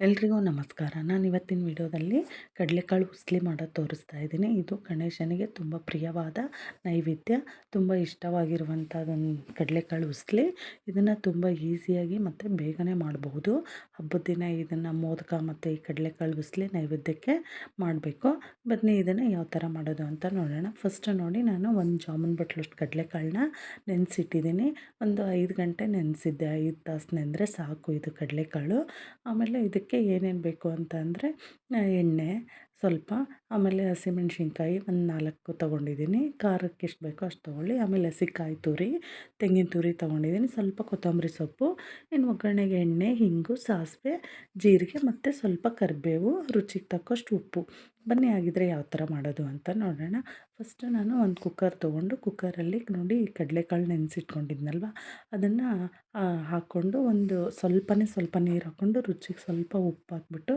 ಎಲ್ರಿಗೂ ನಮಸ್ಕಾರ. ನಾನು ಇವತ್ತಿನ ವಿಡಿಯೋದಲ್ಲಿ ಕಡಲೆಕಾಳು ಉಸ್ಲಿ ಮಾಡೋದು ತೋರಿಸ್ತಾ ಇದ್ದೀನಿ. ಇದು ಗಣೇಶನಿಗೆ ತುಂಬ ಪ್ರಿಯವಾದ ನೈವೇದ್ಯ. ತುಂಬ ಇಷ್ಟವಾಗಿರುವಂಥದ್ದೊಂದು ಕಡಲೆಕಾಳು ಉಸ್ಲಿ. ಇದನ್ನು ತುಂಬ ಈಸಿಯಾಗಿ ಮತ್ತು ಬೇಗನೆ ಮಾಡಬಹುದು ಹಬ್ಬದ ದಿನ ಇದನ್ನು ಮೋದಕ ಮತ್ತು ಈ ಕಡಲೆಕಾಳು ಉಸ್ಲಿ ನೈವೇದ್ಯಕ್ಕೆ ಮಾಡಬೇಕು. ಬನ್ನಿ ಇದನ್ನು ಯಾವ ಥರ ಮಾಡೋದು ಅಂತ ನೋಡೋಣ. ಫಸ್ಟ್ ನೋಡಿ ನಾನು ಒಂದು ಜಾಮೂನ್ ಬಟ್ಲಷ್ಟು ಕಡಲೆಕಾಳನ್ನ ನೆನೆಸಿಟ್ಟಿದ್ದೀನಿ. ಒಂದು ಐದು ಗಂಟೆ ನೆನೆಸಿದ್ದೆ. ಐದು ತಾಸು ನೆಂದರೆ ಸಾಕು ಇದು ಕಡಲೆಕಾಳು. ಆಮೇಲೆ ಇದಕ್ಕೆ ಏನೇನು ಬೇಕು ಅಂತ ಅಂದರೆ ಎಣ್ಣೆ ಸ್ವಲ್ಪ ಆಮೇಲೆ ಹಸಿಮೆಣ್ಸಿನ್ಕಾಯಿ ಒಂದು ನಾಲ್ಕು ತೊಗೊಂಡಿದ್ದೀನಿ. ಖಾರಕ್ಕೆ ಎಷ್ಟು ಬೇಕೋ ಅಷ್ಟು ತೊಗೊಳ್ಳಿ. ಆಮೇಲೆ ಹಸಿಕಾಯಿ ತುರಿ, ತೆಂಗಿನ ತುರಿ ತೊಗೊಂಡಿದ್ದೀನಿ. ಸ್ವಲ್ಪ ಕೊತ್ತಂಬರಿ ಸೊಪ್ಪು, ಇನ್ನು ಒಗ್ಗರಣೆಗೆ ಎಣ್ಣೆ, ಹಿಂಗು, ಸಾಸಿವೆ, ಜೀರಿಗೆ ಮತ್ತು ಸ್ವಲ್ಪ ಕರಿಬೇವು, ರುಚಿಗೆ ತಕ್ಕಷ್ಟು ಉಪ್ಪು. ಬನ್ನಿ ಆಗಿದ್ರೆ ಯಾವ ಥರ ಮಾಡೋದು ಅಂತ ನೋಡೋಣ. ಫಸ್ಟು ನಾನು ಒಂದು ಕುಕ್ಕರ್ ತೊಗೊಂಡು ಕುಕ್ಕರಲ್ಲಿ ನೋಡಿ ಕಡಲೆಕಾಳು ನೆನೆಸಿಟ್ಕೊಂಡಿದ್ನಲ್ವ? ಅದನ್ನು ಹಾಕ್ಕೊಂಡು ಒಂದು ಸ್ವಲ್ಪನೇ ಸ್ವಲ್ಪ ನೀರು ಹಾಕ್ಕೊಂಡು ರುಚಿಗೆ ಸ್ವಲ್ಪ ಉಪ್ಪು ಹಾಕ್ಬಿಟ್ಟು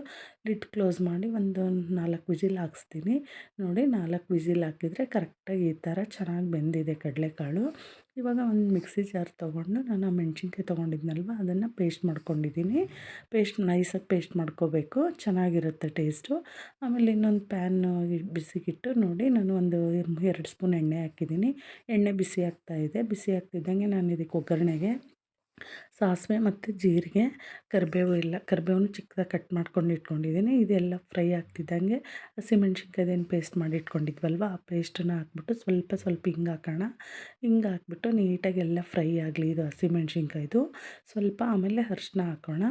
ಲಿಡ್ ಕ್ಲೋಸ್ ಮಾಡಿ ಒಂದು ನಾಲ್ಕು ವಿಜಿಲ್ ಹಾಕ್ಸ್ತೀನಿ. ನೋಡಿ ನಾಲ್ಕು ವಿಜಿಲ್ ಹಾಕಿದರೆ ಕರೆಕ್ಟಾಗಿ ಈ ಥರ ಚೆನ್ನಾಗಿ ಬೆಂದಿದೆ ಕಡಲೆಕಾಳು. ಇವಾಗ ಒಂದು ಮಿಕ್ಸಿ ಜಾರ್ ತೊಗೊಂಡು ನಾನು ಮೆಣಸಿನ್ಕಾಯಿ ತೊಗೊಂಡಿದ್ನಲ್ವ, ಅದನ್ನು ಪೇಸ್ಟ್ ಮಾಡ್ಕೊಂಡಿದ್ದೀನಿ. ಪೇಸ್ಟ್ ನೈಸಾಗಿ ಪೇಸ್ಟ್ ಮಾಡ್ಕೋಬೇಕು, ಚೆನ್ನಾಗಿರುತ್ತೆ ಟೇಸ್ಟು. ಆಮೇಲೆ ಇನ್ನೊಂದು ಪ್ಯಾನು ಬಿಸಿಗಿಟ್ಟು ನೋಡಿ ನಾನು ಒಂದು ಎರಡು ಸ್ಪೂನ್ ಎಣ್ಣೆ ಹಾಕಿದ್ದೀನಿ. ಎಣ್ಣೆ ಬಿಸಿ ಆಗ್ತಾಯಿದೆ ಬಿಸಿ ಆಗ್ತಿದ್ದಂಗೆ ನಾನು ಇದಕ್ಕೆ ಒಗ್ಗರಣೆಗೆ ಸಾಸಿವೆ ಮತ್ತು ಜೀರಿಗೆ, ಕರಿಬೇವು ಇಲ್ಲ, ಕರಿಬೇವನ್ನು ಚಿಕ್ಕದಾಗಿ ಕಟ್ ಮಾಡ್ಕೊಂಡು ಇಟ್ಕೊಂಡಿದ್ದೀನಿ. ಇದೆಲ್ಲ ಫ್ರೈ ಆಗ್ತಿದ್ದಂಗೆ ಹಸಿಮೆಣ್ಸಿನ್ಕಾಯ್ದೇನು ಪೇಸ್ಟ್ ಮಾಡಿ ಇಟ್ಕೊಂಡಿದ್ವಲ್ವ? ಆ ಪೇಸ್ಟನ್ನು ಹಾಕ್ಬಿಟ್ಟು ಸ್ವಲ್ಪ ಸ್ವಲ್ಪ ಹಿಂಗೆ ಹಾಕೋಣ. ಹಿಂಗೆ ಹಾಕ್ಬಿಟ್ಟು ನೀಟಾಗಿ ಎಲ್ಲ ಫ್ರೈ ಆಗಲಿ ಇದು ಹಸಿಮೆಣ್ಸಿನ್ಕಾಯ್ದು ಸ್ವಲ್ಪ ಆಮೇಲೆ ಅರ್ಶಿನ ಹಾಕೋಣ.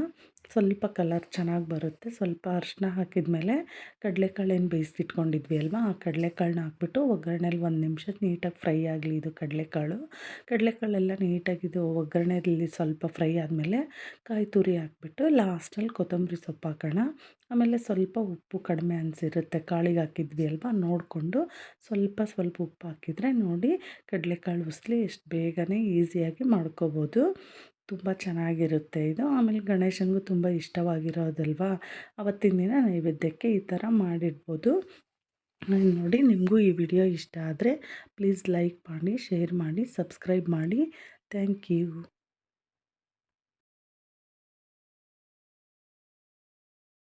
ಸ್ವಲ್ಪ ಕಲರ್ ಚೆನ್ನಾಗಿ ಬರುತ್ತೆ. ಸ್ವಲ್ಪ ಅರಿಶಿನ ಹಾಕಿದ ಮೇಲೆ ಕಡಲೆಕಾಳು ಏನು ಬೇಯಿಸಿಟ್ಕೊಂಡಿದ್ವಿ ಅಲ್ವಾ ಆ ಕಡಲೆಕಾಳನ್ನ ಹಾಕ್ಬಿಟ್ಟು ಒಗ್ಗರಣೆಲಿ ಒಂದು ನಿಮಿಷ ನೀಟಾಗಿ ಫ್ರೈ ಆಗಲಿ ಇದು ಕಡಲೆಕಾಳು. ಕಡಲೆಕಾಳೆಲ್ಲ ನೀಟಾಗಿ ಇದು ಒಗ್ಗರಣೆಯಲ್ಲಿ ಸ್ವಲ್ಪ ಫ್ರೈ ಆದಮೇಲೆ ಕಾಯಿ ತುರಿ ಹಾಕ್ಬಿಟ್ಟು ಲಾಸ್ಟಲ್ಲಿ ಕೊತ್ತಂಬರಿ ಸೊಪ್ಪು ಹಾಕೋಣ. ಆಮೇಲೆ ಸ್ವಲ್ಪ ಉಪ್ಪು ಕಡಿಮೆ ಅನಿಸಿರುತ್ತೆ. ಕಾಳಿಗೆ ಹಾಕಿದ್ವಿ ಅಲ್ವಾ ನೋಡಿಕೊಂಡು ಸ್ವಲ್ಪ ಸ್ವಲ್ಪ ಉಪ್ಪು ಹಾಕಿದರೆ ನೋಡಿ ಕಡಲೆಕಾಳು ಉಸ್ಲಿ ಎಷ್ಟು ಬೇಗನೆ ಈಸಿಯಾಗಿ ಮಾಡ್ಕೋಬೋದು. ತುಂಬ ಚೆನ್ನಾಗಿರುತ್ತೆ ಇದು. ಆಮೇಲೆ ಗಣೇಶನಿಗೂ ತುಂಬ ಇಷ್ಟವಾಗಿರೋದಲ್ವಾ? ಅವತ್ತಿನ ದಿನ ನೈವೇದ್ಯಕ್ಕೆ ಈ ಥರ ಮಾಡಿಡ್ಬೋದು. ನೋಡಿ ನಿಮಗೂ ಈ ವಿಡಿಯೋ ಇಷ್ಟ ಆದರೆ ಪ್ಲೀಸ್ ಲೈಕ್ ಮಾಡಿ, ಶೇರ್ ಮಾಡಿ, ಸಬ್ಸ್ಕ್ರೈಬ್ ಮಾಡಿ. Thank you.